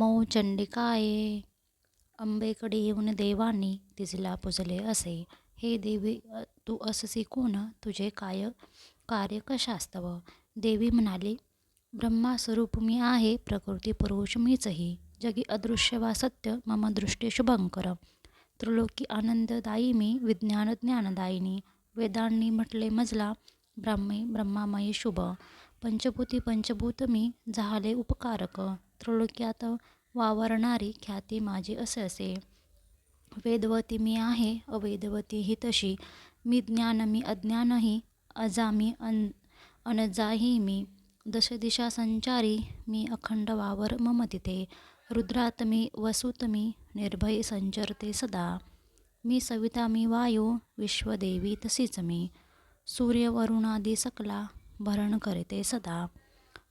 नमो चंडिकाये अंबेकडे येऊन देवांनी तिजला पुजले असे. हे देवी तू अससी कोण तुझे काय कार्य कशास्तव देवी म्हणाली ब्रह्मास्वरूप मी आहे प्रकृती पुरुष मीचही जगी अदृश्य वा सत्य मम दृष्टी शुभंकर. त्रिलोकी आनंददायी मी विज्ञान ज्ञानदायिनी. वेदांनी म्हटले मजला ब्राह्मी ब्रह्मामयी शुभ. पंचभूती पंचभूत मी झाले उपकारक. त्रिलोक्यात वावरणारी ख्याती माझी असे असे. वेदवती मी आहे अवेदवती ही तशी. मी ज्ञान मी अज्ञानही अजामी अन अनजाही मी. दशदिशा संचारी मी अखंड वावर मम तिथे रुद्रात मी वसुत मी निर्भय संचरते सदा. मी सविता मी वायू विश्वदेवी तशीच मी. सूर्यवरुणादी सकला भरण करते सदा.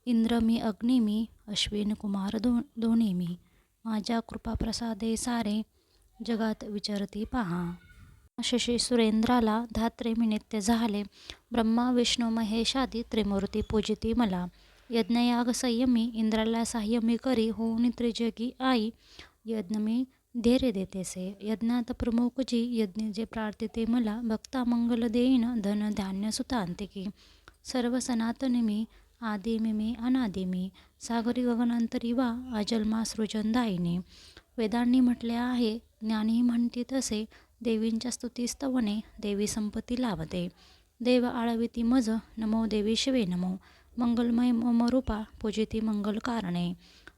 इंद्र मी अग्नि मी अश्विन कुमार दो दोन्ही मी. माझ्या कृपाप्रसादे सारे जगात विचरती पहा. शशी सुरेंद्राला धात्रे मी नित्य झाले. ब्रह्मा विष्णू महेशादी त्रिमूर्ती पूजिती मला. यज्ञयाग संयमी इंद्राला सहाय्य मी करी होऊन त्रिजगी आई. यज्ञ मी धैर्य देतेसे यज्ञात प्रमुख जी यज्ञ जे प्रार्थिते मला भक्ता मंगल देईन धन धान्य सुतांतिकी. सर्व सनातन मी आदि मी अनादि मी सागरी गगनांतरी वा अजन्मा सृजनदायिनी. वेदांनी म्हटले आहे ज्ञानी म्हणते तसे देवींच्या स्तुतीस्तवने देवी संपत्ती लावते. देव आळविती मज नमो देवी शिवे नमो. मंगलमय ममरूपा पूजिती मंगल कारणे.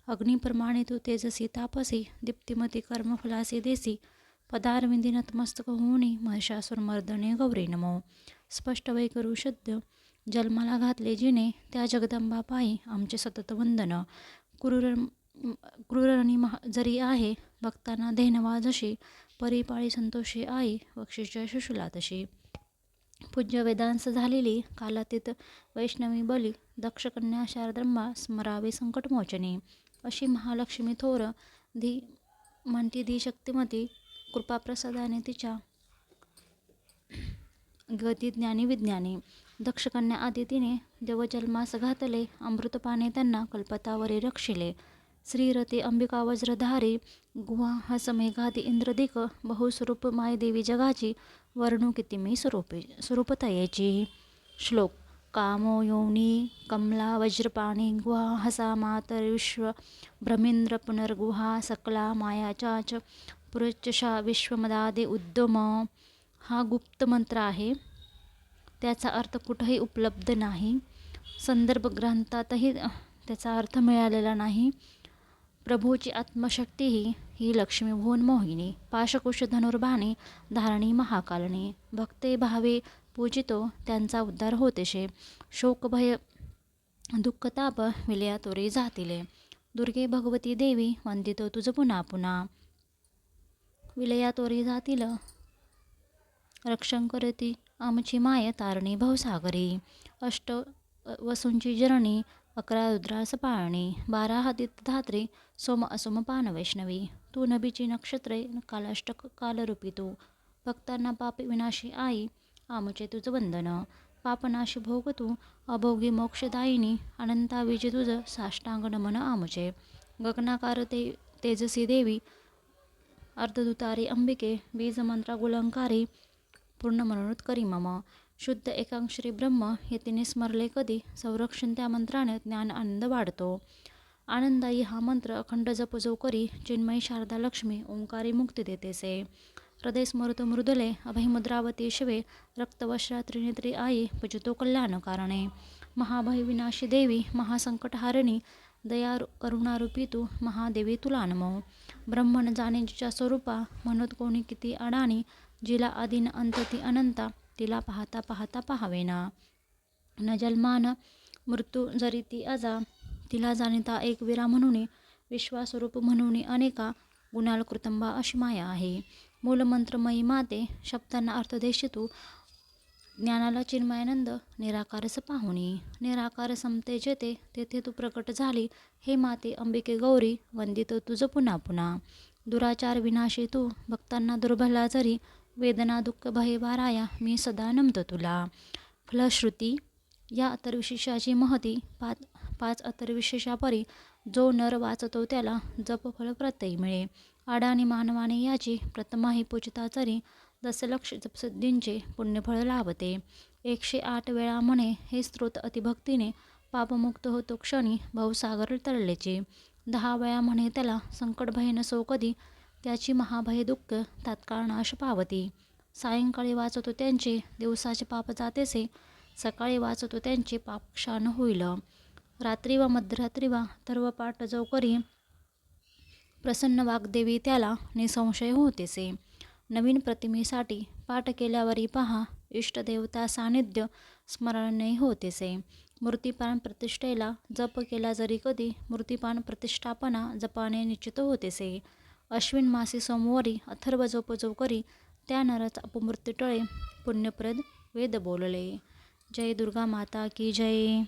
अग्निप्रमाणे तू तेजसी तापसी दीप्तिमती कर्मफलासी देसी. पदारविंदी नतमस्तक होणी महिषासुरमर्दने गौरी नमो. स्पष्ट वै करू शुद्ध जन्माला घातले जिने त्या जगदंबा पायी आमचे सतत वंदन. क्रूर क्रूरणी महा जरी आहे भक्तांना धेनवा जशी परिपाळी संतोषी आई बक्षिष्य शिशुला तशी पूज्य वेदांस झालेली कालातीत वैष्णवी बली दक्षकन्या शारदंबा स्मरावे संकटमोचनी. अशी महालक्ष्मी थोर धी म्हणती धी शक्तिमती कृपाप्रसादाने तिच्या गती ज्ञानी विज्ञानी. दक्षकन्या आदितीने देवजन्मास घातले अमृतपाने त्यांना कल्पतावरी रक्षिले. श्रीरती अंबिका वज्रधारी गुहा हस मेघादी इंद्रदिक बहुस्वरूप मायदेवी जगाची वर्णू किती मी स्वरूपे स्वरूपतयेची. श्लोक कामो योनी कमला वज्रपाणी गुहा हसा मातर विश्व भ्रमिंद्र पुनर्गुहा सकला मायाचाच पुरचशा विश्वमदादे उद्यम. हा गुप्त मंत्र आहे. त्याचा अर्थ कुठंही उपलब्ध नाही. संदर्भ ग्रंथातही त्याचा अर्थ मिळालेला नाही. प्रभूची आत्मशक्ती ही ही लक्ष्मी भुवन मोहिनी पाशकुश धनुर्बाणी धारणी महाकालनी. भक्ते भावे पूजितो त्यांचा उद्धार होतेशे. शोकभय दुःखताप विलया तोरे जातिले. दुर्गे भगवती देवी वंदितो तुझ पुन्हा पुन्हा. विलया तोरे जातील रक्षण करती. आमची माय तारणी भवसागरी अष्ट वसूंची जरणी अकरा रुद्रास पाळणी बारा हातीत धात्री सोम असोम पान वैष्णवी. तू नबीची नक्षत्रे कालाष्टक कालरूपी तू. भक्तांना पाप विनाशी आई आमचे तुझ वंदन. पापनाशी भोग तू अभोगी मोक्षदायिनी अनंता अनंताविजे तुझ साष्टांग नमन आमचे. गगनाकार ते तेजसी देवी अर्धदुतारी अंबिके बीजमंत्रा गुलंकारी पूर्ण मनोरथ करी मम. शुद्ध एकांश्री ब्रह्म हे तिने स्मरले कधी? संरक्षण त्या मंत्राने ज्ञान आनंद वाढतो. आनंदायी हा मंत्र अखंड जप जो करी चिन्मयी शारदा लक्ष्मी ओंकारी मुक्ती देतेसे हृदय स्मृत मृदुले अभयमुद्रावती शिवे रक्तवश्रा त्रिनेत्री आई पूजतो कल्याण कारणे महाभय विनाशी देवी महासंकटहारिणी दया करुणारूपी तू महादेवी तुला नमो ब्रह्मण जाणे जिच्या स्वरूपा म्हणत कोणी किती अडाणी जिला आदिन अंत ती अनंता तिला पाहता पाहता पाहावेना. न जन्मान मृत्यू जरी ती अजा तिला जाणिता एक विरा म्हणून विश्वास्वरूप म्हणून अनेका गुणाल कृतंबा अशी माया आहे. मूलमंत्रमयी माते शब्दांना अर्थ देशितू ज्ञानाला चिन्मयानंद निराकारस पाहुणी निराकार समते जेते तेथे तू प्रकट झाली. हे माते अंबिके गौरी वंदित तुझं पुन्हा पुन्हा. दुराचार विनाशी तू भक्तांना दुर्बला जरी. वेदना दुःख भय वाराया मी सदा नमतो तुला. फलश्रुती या अतर्विशेषाची महती पाच पाच अतर्विशेषापरी. जो नर वाचतो त्याला जपफळ प्रत्यय मिळे. अडाणी मानवाने याची प्रथमाही पूजता जरी. दशलक्ष जपसिद्धींचे पुण्यफळ लाभते. एकशे आठ वेळा म्हणे हे स्त्रोत अतिभक्तीने पापमुक्त होतो क्षणी भवसागर तरलेचे दहा वेळा म्हणे त्याला संकटभय नसो कधी. त्याची महाभय दुःख तात्काळ नाश पावती. सायंकाळी वाचतो त्यांचे दिवसाचे पाप जातेसे. सकाळी वाचतो त्यांचे पाप क्षान होईल. रात्री वा मध्यरात्री वा सर्व पाठ जो करी प्रसन्न वाग्देवी त्याला निसंशय होतेसे. नवीन प्रतिमेसाठी पाठ केल्यावरी पहा इष्टदेवता सान्निध्य स्मरणही होतेसे. मूर्तिपान प्रतिष्ठेला जप केला जरी कधी मूर्तिपान प्रतिष्ठापना जपाने निश्चित होतेसे. अश्विन मासी सोमवारी अथर्व जप जो करी त्या नरच अपमृत्यू टळे पुण्यप्रद वेद बोलले. जय दुर्गा माता की जय.